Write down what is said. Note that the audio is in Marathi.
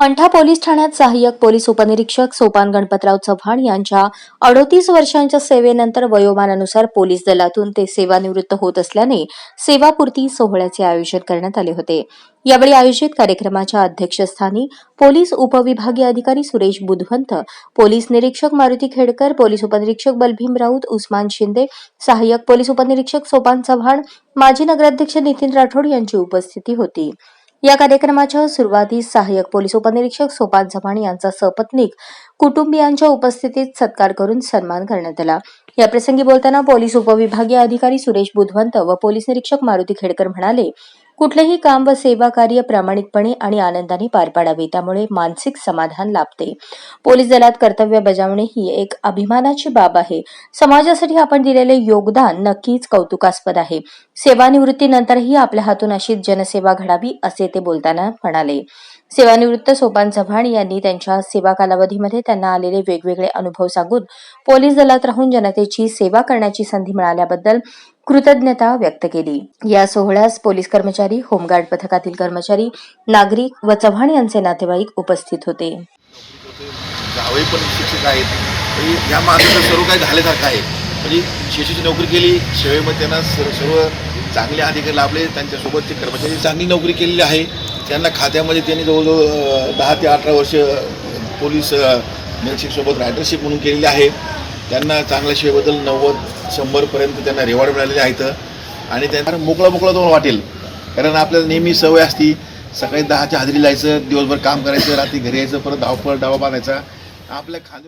मंठा पोलीस ठाण्यात सहाय्यक पोलीस उपनिरीक्षक सोपान गणपतराव चव्हाण यांच्या अडोतीस वर्षांच्या सेवेनंतर वयोमानानुसार पोलीस दलातून ते सेवानिवृत्त होत असल्याने सेवापूर्ती सोहळ्याचे आयोजन करण्यात आले होते. यावेळी आयोजित कार्यक्रमाच्या अध्यक्षस्थानी पोलीस उपविभागीय अधिकारी सुरेश बुधवंत पोलीस निरीक्षक मारुती खेडकर पोलीस उपनिरीक्षक बलभीम राऊत उस्मान शिंदे सहाय्यक पोलीस उपनिरीक्षक सोपान चव्हाण माजी नगराध्यक्ष नितीन राठोड यांची उपस्थिती होती. या कार्यक्रमाच्या सुरुवातीस सहाय्यक पोलीस उपनिरीक्षक सोपान चव्हाण यांचा सपत्नीक कुटुंबियांच्या उपस्थितीत सत्कार करून सन्मान करण्यात आला. याप्रसंगी बोलताना पोलीस उपविभागीय अधिकारी सुरेश बुधवंत व पोलीस निरीक्षक मारुती खेडकर म्हणाले कुठलेही काम व सेवा कार्य प्रामाणिकपणे आणि आनंदाने पार पाडावे त्यामुळे मानसिक समाधान लाभते. पोलीस दलात कर्तव्य बजावणे ही एक अभिमानाची बाब आहे. समाजासाठी आपण दिलेले योगदान नक्कीच कौतुकास्पद आहे. सेवानिवृत्तीनंतरही आपल्या हातून अशीच जनसेवा घडावी असे ते बोलताना म्हणाले. सेवानिवृत्त सोपान चव्हाण यांनी त्यांच्या सेवा कालावधीमध्ये त्यांना आलेले वेगवेगळे अनुभव सांगून पोलीस दलात राहून जनतेची सेवा करण्याची संधी मिळाल्याबद्दल कृतज्ञता व्यक्त केली. या सोहळ्यास पोलीस कर्मचारी होमगार्ड पथकातील कर्मचारी नागरिक व चव्हाण यांचे नातेवाईक उपस्थित होते. पण आहेत. या माणसाचं सर्व काही झाल्यासारखं आहे. म्हणजे शेतीची नोकरी केली सेवेमध्ये त्यांना सर्व सर्व चांगले अधिकारी लाभले त्यांच्यासोबतचे कर्मचारी चांगली नोकरी केलेली आहे. त्यांना खात्यामध्ये त्यांनी जवळजवळ दहा ते अठरा वर्ष पोलीस अं, रायडरशिप म्हणून केलेली आहे. त्यांना चांगल्या सेवेबद्दल नव्वद शंभरपर्यंत त्यांना रिवॉर्ड मिळालेले आहेत. आणि त्यांना मोकळं मोकळं तुम्हाला वाटेल. कारण आपल्याला नेहमी सवय असती सकाळी दहाच्या हजेरी जायचं दिवसभर काम करायचं रात्री घरी यायचं परत धावपळ डावा बांधायचा. आपल्या खाली